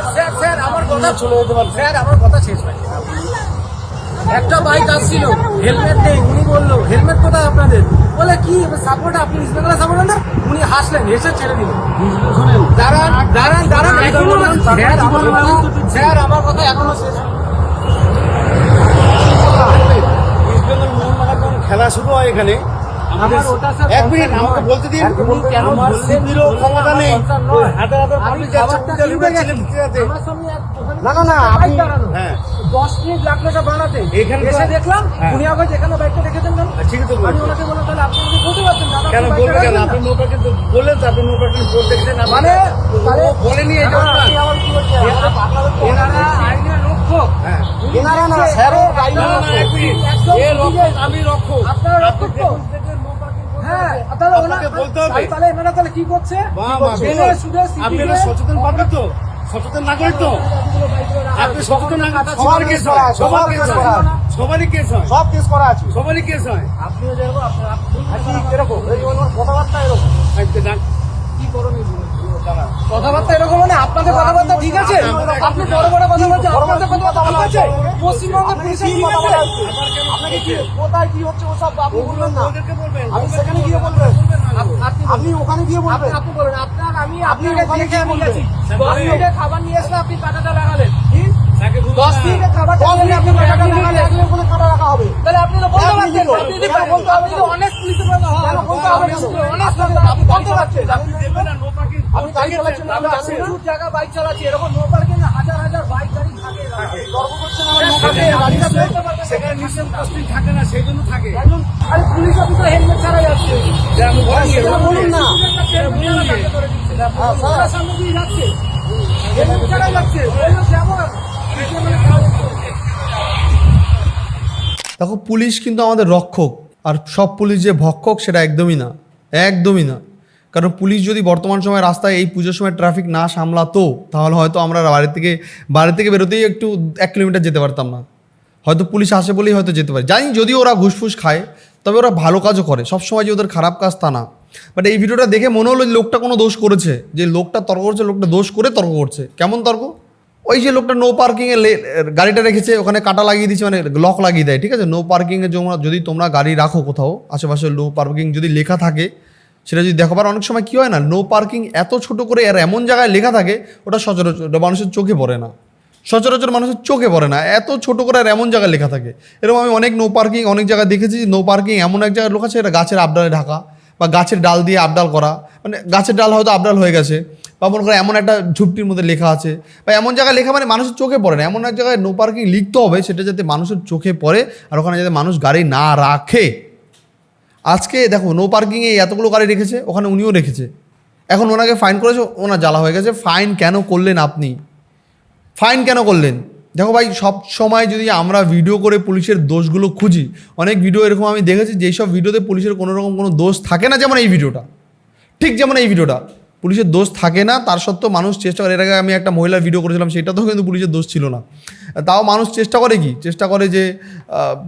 নিয়ে চলে যেতে পারতেন স্যার আমার কথা শেষ হয় একটা বাইক আসছিল হেলমেট নেই উনি বলল হেলমেট কোথায় আপনাদের? বলে কি সাপোর্ট আপনি সাপোর্ট না? উনি হাসলেন হেসে ছেড়ে দিল। দাঁড়ান দাঁড়ান দাঁড়ান এখনও স্যার, আমার- কথা এখনও শেষ খেলা শুরু হয় এখানে। এক মিনিট আমাকে বলতে দিন সিপিরও ক্ষমতা নেই। হাতে হাতে পাবলিক যাচ্ছে না, না, না, আপনি- হ্যাঁ। দশ মিনিট লাগল এটা বানাতে। এসে দেখলাম হ্যাঁ। উনি আবার যেখানে বাইকটা রেখেছেন কেন? ঠিকই তো আমি ওনাকে বললাম তাহলে আপনি আমাকে বলতে দাদা, কেন কেন? আপনি। নৌকা কিন্তু বললেন তো আপনি নৌকা কিন্তু ভোট দেখছেন মানে তাহলে বলেনি কি বলছেন? এনারা- আপনারা আইনের রক্ষক। হ্যাঁ। এনারা না, স্যারও আইনের রক্ষক। আমি রক্ষক। আপনারা রক্ষক তো? দেখুন থেকে no parking করতে হ্যাঁ তাহলে ওনা বলতে হবে। তাহলে এনারা তাহলে কি করছে? বাহ, বাহ, জেনে good. শুনে আপনি সিভিকে একটা সচেতন পাবলিক তো। সচেতন নাগরিক তো। আপনি সচেতন সবার কেস হয়। সবার কেস হয়। সবারই কেস হয়। সব কেস করা আছে। সবারই কেস হয়। আপনিও যেরকম এরকম। এই কথাবার্তা এরকম। আজকে কি করণীয় কথাবার্তা এরকম মানে আপনাদের কথাবার্তা ঠিক আছে? আপনি বড় বড় কথা বলছেন আছে? পশ্চিমবঙ্গের পুলিশের ঠিক আছে আপনাকে কি কোথায় কি হচ্ছে ওসব আপনি বলবেন না। আমি সেখানে গিয়ে বলবেন আপনি আপনি ওখানে গিয়ে বলবেন। আপনি বলুন আপনার আমি আপনি ওখানে গিয়ে বলবেন। দশ মিনিটে খাবার নিয়ে এসলে আপনি কাটাটা লাগালেন। কি? দশ মিনিটে খাবার আপনি লাগালেন। ওখানে রাখা হবে। তাহলে আপনি তো বলতে পারছেন। আপনি আপনি পুলিশে আপনি বলতে পারছেন। আপনি গাড়ি এরকম নো পার্কিং হাজার হাজার বাইক গাড়ি থাকে তর্ক করছেন আমার হ্যাঁ, মুখে। থাকে, গাড়িটা বলতে পারবেন না। সেখানে নিশ্চয় পোস্টিং থাকে না সেই জন্য থাকে। আরে পুলিশ অফিসার হেলমেট ছাড়া যাচ্ছে যে আমি বলি সেটা বলুন না। সামনে দিয়ে যাচ্ছে। হেলমেট ছাড়া যাচ্ছে। বলল দেখো পুলিশ কিন্তু আমাদের রক্ষক আর সব পুলিশ যে ভক্ষক সেটা একদমই না। একদমই না। কারণ পুলিশ যদি বর্তমান সময় রাস্তায় এই পুজোর সময় ট্রাফিক না সামলাতো, তাহলে হয়তো আমরা বাড়ি থেকে বাড়ি থেকে বেরোতেই একটু এক কিলোমিটার যেতে পারতাম না। হয়তো পুলিশ আসে বলেই হয়তো যেতে পারে। জানি যদি ওরা ঘুষফুস খায়, তবে ওরা ভালো কাজও করে। সবসময় যে ওদের খারাপ কাজ তা না। বাট এই ভিডিওটা দেখে মনে হলো লোকটা কোনো দোষ করেছে। যে লোকটা তর্ক করছে, লোকটা দোষ করে তর্ক করছে। কেমন তর্ক? ওই যে লোকটা নো পার্কিংয়ে গাড়িটা রেখেছে, ওখানে কাটা লাগিয়ে দিচ্ছে মানে লক লাগিয়ে দেয়, ঠিক আছে? নো পার্কিংয়ে যদি তোমরা গাড়ি রাখো কোথাও, আশেপাশে নো পার্কিং যদি লেখা থাকে সেটা যদি দেখো অনেক সময় কী হয় না নো পার্কিং এত ছোট করে আর এমন জায়গায় লেখা থাকে, ওটা সচরাচর মানুষের চোখে পড়ে না। সচরাচর মানুষের চোখে পড়ে না, এত ছোট করে আর এমন জায়গায় লেখা থাকে। এরকম আমি অনেক নো পার্কিং অনেক জায়গায় দেখেছি নো পার্কিং এমন এক জায়গায় লোক আছে, এটা গাছের আবডালে ঢাকা বা গাছের ডাল দিয়ে আবডাল করা। মানে গাছের ডাল হয়তো আবডাল হয়ে গেছে, বা মনে করে এমন একটা ঝুপটির মধ্যে লেখা আছে, বা এমন জায়গায় লেখা মানে মানুষের চোখে পড়ে না। এমন এক জায়গায় নো পার্কিং লিখতে হবে, সেটা যাতে মানুষের চোখে পড়ে, আর ওখানে যাতে মানুষ গাড়ি না রাখে। আজকে দেখো নো পার্কিংয়ে এতগুলো গাড়ি রেখেছে, ওখানে উনিও রেখেছে। এখন ওনাকে ফাইন করেছে ওনার জ্বালা হয়ে গেছে ফাইন কেন করলেন আপনি? ফাইন কেন করলেন? দেখো ভাই, সব সময় যদি আমরা ভিডিও করে পুলিশের দোষগুলো খুঁজি, অনেক ভিডিও এরকম আমি দেখেছি যেই সব ভিডিওতে পুলিশের কোনো রকম কোনো দোষ থাকে না যেমন এই ভিডিওটা ঠিক যেমন এই ভিডিওটা পুলিশের দোষ থাকে না, তার সত্ত্বেও মানুষ চেষ্টা করে। এর আগে আমি একটা মহিলার ভিডিও করেছিলাম, সেটাতেও কিন্তু পুলিশের দোষ ছিল না। তাও মানুষ চেষ্টা করে কি? চেষ্টা করে যে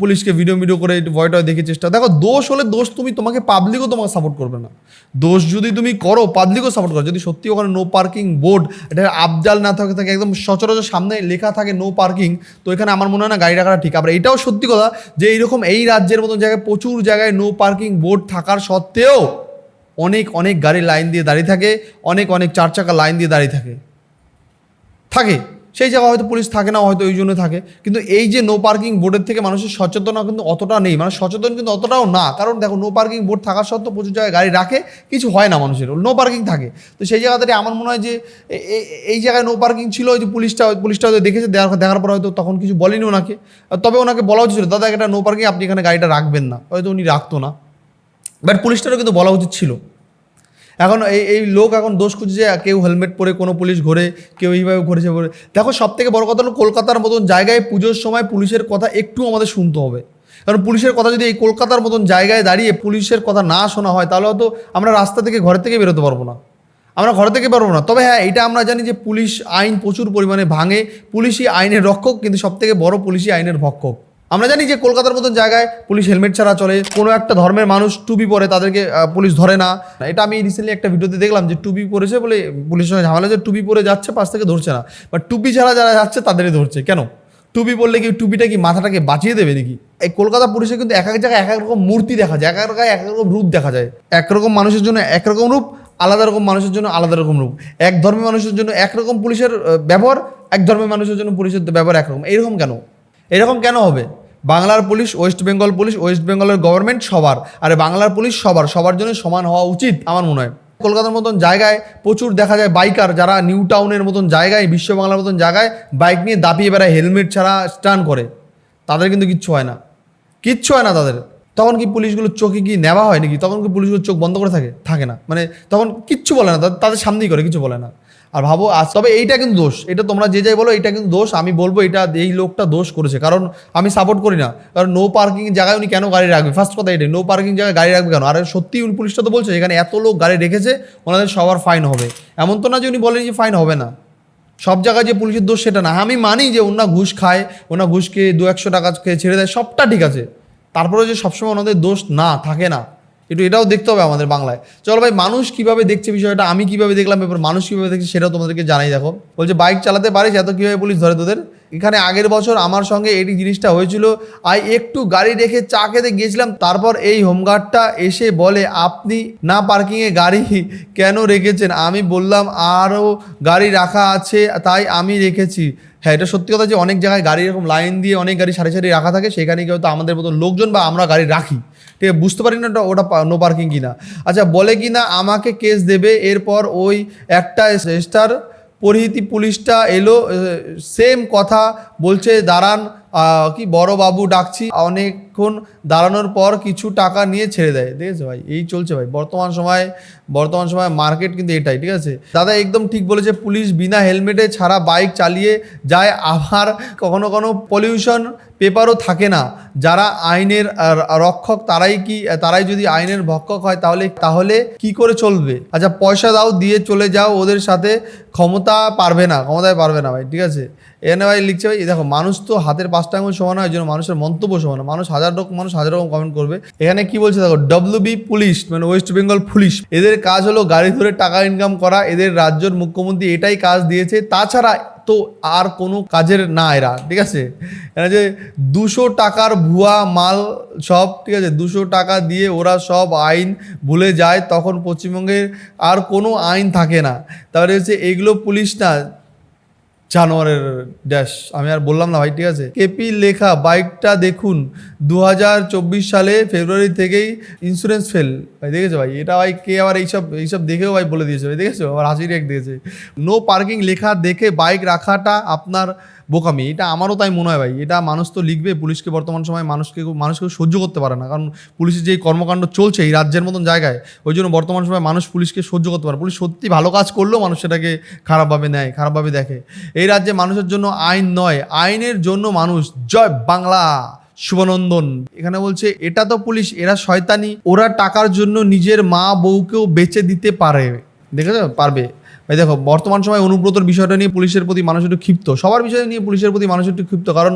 পুলিশকে ভিডিও ভিডিও করে একটু ভয় টয় দেখে চেষ্টা। দেখো, দোষ হলে দোষ তুমি তোমাকে পাবলিকও তোমাকে সাপোর্ট করবে না। দোষ যদি তুমি করো পাবলিকও সাপোর্ট করো। যদি সত্যি ওখানে নো পার্কিং বোর্ড এটা আবজাল না থাকে থাকে একদম সচরাচর সামনে লেখা থাকে নো পার্কিং তো এখানে আমার মনে হয় না গাড়ি রাখাটা ঠিক। আবার এটাও সত্যি কথা যে, এইরকম এই রাজ্যের মতন জায়গায় প্রচুর জায়গায় নো পার্কিং বোর্ড থাকার সত্ত্বেও অনেক অনেক গাড়ি লাইন দিয়ে দাঁড়িয়ে থাকে, অনেক অনেক চার চাকা লাইন দিয়ে দাঁড়িয়ে থাকে। থাকে। সেই জায়গায় হয়তো পুলিশ থাকে না, হয়তো ওই জন্য থাকে। কিন্তু এই যে নো পার্কিং বোর্ডের থেকে মানুষের সচেতনা কিন্তু অতটা নেই। মানে সচেতন কিন্তু অতটাও না। কারণ দেখো নো পার্কিং বোর্ড থাকার সত্ত্বেও প্রচুর জায়গায় গাড়ি রাখে, কিছু হয় না মানুষের। নো পার্কিং থাকে। তো সেই জায়গাতে আমার মনে হয় যে এই জায়গায় নো পার্কিং ছিল ওই যে পুলিশটা পুলিশটা হয়তো দেখেছে, দেখার পর হয়তো তখন কিছু বলেনি ওনাকে। তবে ওনাকে বলা উচিত দাদা এটা নো পার্কিং আপনি এখানে গাড়িটা রাখবেন না। হয়তো উনি রাখতো না। বাট পুলিশটারও কিন্তু বলা উচিত ছিল। এখন এই এই লোক এখন দোষ খুঁজছে কেউ হেলমেট পরে কোনো পুলিশ ঘোরে, কেউ এইভাবে ঘুরেছে পরে দেখো সব থেকে বড় কথা হলো কলকাতার মতন জায়গায় পুজোর সময় পুলিশের কথা একটু আমাদের শুনতে হবে। কারণ পুলিশের কথা যদি এই কলকাতার মতন জায়গায় দাঁড়িয়ে পুলিশের কথা না শোনা হয়, তাহলে হয়তো আমরা রাস্তা থেকে ঘরে থেকে বেরোতে পারব না। আমরা ঘরে থেকে পারব না। তবে হ্যাঁ এটা আমরা জানি যে পুলিশ আইন প্রচুর পরিমাণে ভাঙে। পুলিশই আইনের রক্ষক, কিন্তু সব থেকে বড় পুলিশই আইনের ভক্ষক। আমরা জানি যে কলকাতার মতন জায়গায় পুলিশ হেলমেট ছাড়া চলে। কোনো একটা ধর্মের মানুষ টুপি পরে তাদেরকে পুলিশ ধরে না। এটা আমি রিসেন্টলি একটা ভিডিওতে দেখলাম যে টুপি পরেছে বলে পুলিশের সঙ্গে ঝামেলা যে টুপি পরে যাচ্ছে, পাশ থেকে ধরছে না। বাট টুপি ছাড়া যারা যাচ্ছে, তাদেরই ধরছে। কেন? টুপি পরলে কি টুপিটা কি মাথাটাকে বাঁচিয়ে দেবে নাকি? এই কলকাতা পুলিশে কিন্তু এক এক জায়গায় এক এক রকম মূর্তি দেখা যায়, এক এক জায়গায় এক এক রকম রূপ দেখা যায়। একরকম মানুষের জন্য একরকম রূপ, আলাদা রকম মানুষের জন্য আলাদা রকম রূপ। এক ধর্মের মানুষের জন্য একরকম পুলিশের ব্যবহার, এক ধর্মের মানুষের জন্য পুলিশের ব্যবহার একরকম এরকম কেন? এরকম কেন হবে? বাংলার পুলিশ, ওয়েস্ট বেঙ্গল পুলিশ, ওয়েস্ট বেঙ্গলের গভর্নমেন্ট সবার। আর বাংলার পুলিশ সবার সবার জন্য সমান হওয়া উচিত, আমার মনে হয়। কলকাতার মতন জায়গায় প্রচুর দেখা যায় বাইকার যারা নিউ টাউনের মতন জায়গায়, বিশ্ব বাংলার মতন জায়গায় বাইক নিয়ে দাপিয়ে বেড়ায় হেলমেট ছাড়া স্টান করে। তাদের কিন্তু কিচ্ছু হয় না। কিচ্ছু হয় না তাদের। তখন কি পুলিশগুলোর চোখে কি নেওয়া হয় নাকি? তখন কি পুলিশগুলোর চোখ বন্ধ করে থাকে? থাকে না। মানে তখন কিচ্ছু বলে না। তাদের- তাদের সামনেই করে, কিছু বলে না। আর ভাবো, আজ তবে এইটা কিন্তু দোষ। এটা তোমরা যে যাই বলো এটা কিন্তু দোষ। আমি বলব, এটা এই লোকটা দোষ করেছে। কারণ আমি সাপোর্ট করি না। কারণ নো পার্কিং জায়গায় উনি কেন গাড়ি রাখবে? ফার্স্ট কথা এটাই নো পার্কিং জায়গায় গাড়ি রাখবে কেন? আর সত্যি উনি পুলিশটা তো বলছে, এখানে এত লোক গাড়ি রেখেছে, ওনাদের সবার ফাইন হবে। এমন তো না যে উনি বলেন যে ফাইন হবে না। সব জায়গায় যে পুলিশের দোষ, সেটা না। আমি মানি যে ওনা ঘুষ খায়, ওনা ঘুষ খেয়ে দু একশো টাকা খেয়ে ছেড়ে দেয়, সবটা ঠিক আছে। তারপরে যে সবসময় ওনাদের দোষ না, থাকে না। একটু এটাও দেখতে হবে আমাদের বাংলায়। চলো ভাই, মানুষ কীভাবে দেখছে বিষয়টা, আমি কীভাবে দেখলাম এবার মানুষ কীভাবে দেখছে সেটাও তোমাদেরকে জানাই দেখো। বলছে বাইক চালাতে পারিস? এত কীভাবে পুলিশ ধরে তোদের? এখানে আগের বছর আমার সঙ্গে এই জিনিসটা হয়েছিল। আই একটু গাড়ি রেখে চা খেতে গিয়েছিলাম, তারপর এই হোমগার্ডটা এসে বলে, আপনি না পার্কিংয়ে গাড়ি কেন রেখেছেন? আমি বললাম, আরও গাড়ি রাখা আছে, তাই আমি রেখেছি। হ্যাঁ এটা সত্যি কথা যে অনেক জায়গায় গাড়ি এরকম লাইন দিয়ে অনেক গাড়ি সারি সারি রাখা থাকে, সেখানে কি হয়তো আমাদের মতো লোকজন বা আমরা গাড়ি রাখি। ঠিক আছে, বুঝতে পারি না ওটা নো পার্কিং কিনা। আচ্ছা বলে কি না আমাকে কেস দেবে, এরপর ওই একটা স্টার পরিহিতি পুলিশটা এলো সেম কথা বলছে দাঁড়ান কি বড় বাবু ডাকছি অনেকক্ষণ দাঁড়ানোর পর কিছু টাকা নিয়ে ছেড়ে দেয়। দেখেছ ভাই? এই চলছে ভাই। বর্তমান সময় বর্তমান সময় মার্কেট কিন্তু এটাই, ঠিক আছে? দাদা একদম ঠিক বলেছে, পুলিশ বিনা হেলমেটে ছাড়া বাইক চালিয়ে যায়। আবার কখনো কখনো পলিউশন পেপারও থাকে না। যারা আইনের রক্ষক, তারাই কি, তারাই যদি আইনের ভক্ষক হয়, তাহলে তাহলে কি করে চলবে? আচ্ছা পয়সা দাও, দিয়ে চলে যাও, ওদের সাথে ক্ষমতা পারবে না, ক্ষমতায় পারবে না ভাই, ঠিক আছে? এখানে ভাই লিখছে ভাই, দেখো, মানুষ তো হাতের পাঁচটা আঙুল সমান হয় জন্য মানুষের মন্তব্য সমান। মানুষ হাজার রকম মানুষ হাজার রকম কমেন্ট করবে। এখানে কি বলছে দেখো ডব্লিউ বি পুলিশ মানে ওয়েস্ট বেঙ্গল পুলিশ এদের কাজ হলো গাড়ি ধরে টাকা ইনকাম করা, এদের রাজ্যের মুখ্যমন্ত্রী এটাই কাজ দিয়েছে। তাছাড়া তো আর কোনো কাজের না এরা, ঠিক আছে? এরা যে দুশো টাকার ভুয়া মাল সব, ঠিক আছে? দুশো টাকা দিয়ে ওরা সব আইন ভুলে যায়, তখন পশ্চিমবঙ্গের আর কোনো আইন থাকে না। তারপরে হচ্ছে এগুলো পুলিশ না জানোয়ারের ড্যাশ আমি আর বললাম না ভাই, ঠিক আছে? কেপি লেখা বাইকটা দেখুন দু হাজার চব্বিশ সালে ফেব্রুয়ারি থেকেই ইন্স্যুরেন্স ফেল ভাই, দেখেছ ভাই? এটা ভাই, কে আবার এইসব এইসব দেখেও ভাই বলে দিয়েছে। ভাই, দেখেছ? আবার হাসির এক দিয়েছে। নো পার্কিং লেখা দেখে বাইক রাখাটা আপনার বোকামি, এটা আমারও তাই মনে হয় ভাই। এটা মানুষ তো লিখবে, পুলিশকে বর্তমান সময় মানুষকে মানুষকে সহ্য করতে পারে না। কারণ পুলিশের যে কর্মকাণ্ড চলছে এই রাজ্যের মতন জায়গায়, ওই জন্য বর্তমান সময় মানুষ পুলিশকে সহ্য করতে পারে পুলিশ সত্যি ভালো কাজ করলেও মানুষ সেটাকে খারাপভাবে নেয়, খারাপভাবে দেখে। এই রাজ্যে মানুষের জন্য আইন নয়, আইনের জন্য মানুষ। জয় বাংলা, শুভনন্দন। এখানে বলছে, এটা তো পুলিশ, এরা শয়তানি। ওরা টাকার জন্য নিজের মা বউকেও বেচে দিতে পারে। দেখেছ? পারবে। ভাই দেখো, বর্তমান সময় অনুব্রতর বিষয়টা নিয়ে পুলিশের প্রতি মানুষ একটু ক্ষিপ্ত। সবার বিষয় নিয়ে পুলিশের প্রতি মানুষ একটু ক্ষিপ্ত। কারণ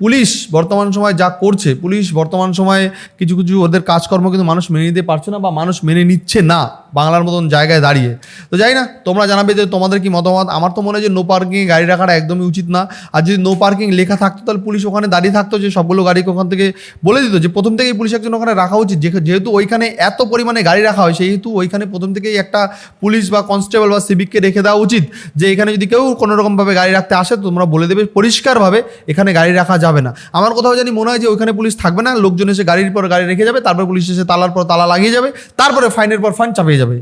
পুলিশ বর্তমান সময় যা করছে, পুলিশ বর্তমান সময়ে কিছু কিছু ওদের কাজকর্ম কিন্তু মানুষ মেনে নিতে পারছে না বা মানুষ মেনে নিচ্ছে না বাংলার মতন জায়গায় দাঁড়িয়ে। তো যাই না, তোমরা জানাবে যে তোমাদের কি মতামত? আমার তো মনে হয় যে নো পার্কিংয়ে গাড়ি রাখাটা একদমই উচিত না। আর যদি নো পার্কিং লেখা থাকতো, তাহলে পুলিশ ওখানে দাঁড়িয়ে থাকতো যে সবগুলো গাড়িকে ওখান থেকে বলে দিত যে প্রথম থেকেই পুলিশ একজন ওখানে রাখা উচিত। যেহেতু ওইখানে এত পরিমাণে গাড়ি রাখা হয়, সেহেতু ওইখানে প্রথম থেকেই একটা পুলিশ বা কনস্টেবল বা সিভিককে রেখে দেওয়া উচিত। যে এখানে যদি কেউ কোনো রকমভাবে গাড়ি রাখতে আসে তো তোমরা বলে দেবে পরিষ্কারভাবে এখানে গাড়ি রাখা যাবে না। আমার কোথাও জানি মনে হয় যে ওইখানে পুলিশ থাকবে না, লোকজন এসে গাড়ির পর গাড়ি রেখে যাবে, তারপর পুলিশ এসে তালার পর তালা লাগিয়ে যাবে, তারপরে ফাইনের পর ফাইন চাপিয়ে যাবে।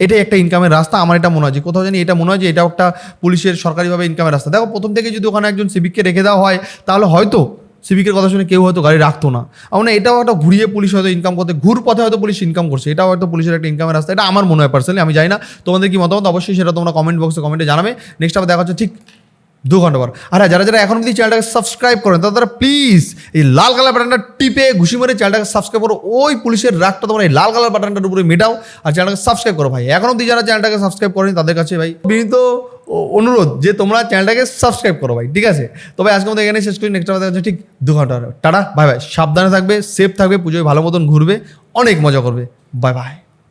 এটাই একটা ইনকামের রাস্তা, আমার এটা মনে হয় যে কোথাও জানি এটা মনে হয় যে এটা একটা পুলিশের সরকারিভাবে ইনকামের রাস্তা। দেখো, প্রথম থেকে যদি ওখানে একজন সিভিককে রেখে দেওয়া হয়, তাহলে হয়তো সিভিকের কথা শুনে কেউ হয়তো গাড়ি রাখতো না। আমার এটাও একটা ঘুরিয়ে পুলিশ হয়তো ইনকাম করতে, ঘুর পথে হয়তো পুলিশ ইনকাম করছে। এটাও হয়তো পুলিশের একটা ইনকামের রাস্তা, এটা আমার মনে হয় পার্সোনালি আমি জানি না। তোমাদের কি মতামত? অবশ্যই সেটা তোমরা কমেন্ট বক্সে কমেন্টে জানাবে। নেক্সট আবার দেখা হচ্ছে ঠিক দু ঘণ্টা পর। আর, যারা যারা এখন অব্দি চ্যানেলটাকে সাবস্ক্রাইব করেন তারা তারা প্লিজ এই লাল কালার বাটনটা টিপে ঘুষি মেরে চ্যানেলটাকে সাবস্ক্রাইব করো। ওই পুলিশের রাগটা তোমার এই লাল কালার বাটনটার উপরে মেটাও আর চ্যানেলটাকে সাবস্ক্রাইব করো ভাই। এখন অব্দি যারা চ্যানেলটাকে সাবস্ক্রাইব করেন, তাদের কাছে ভাই বিনীত অনুরোধ যে তোমরা চ্যানেলটাকে সাবস্ক্রাইব করো ভাই, ঠিক আছে? তবে আজকে আমাদের এখানে শেষ করি। নেক্সট আমাদের হচ্ছে ঠিক দু ঘণ্টা টাটা বাই বাই সাবধানে থাকবে সেফ থাকবে, পুজোয় ভালো মতন ঘুরবে, অনেক মজা করবে। Bye bye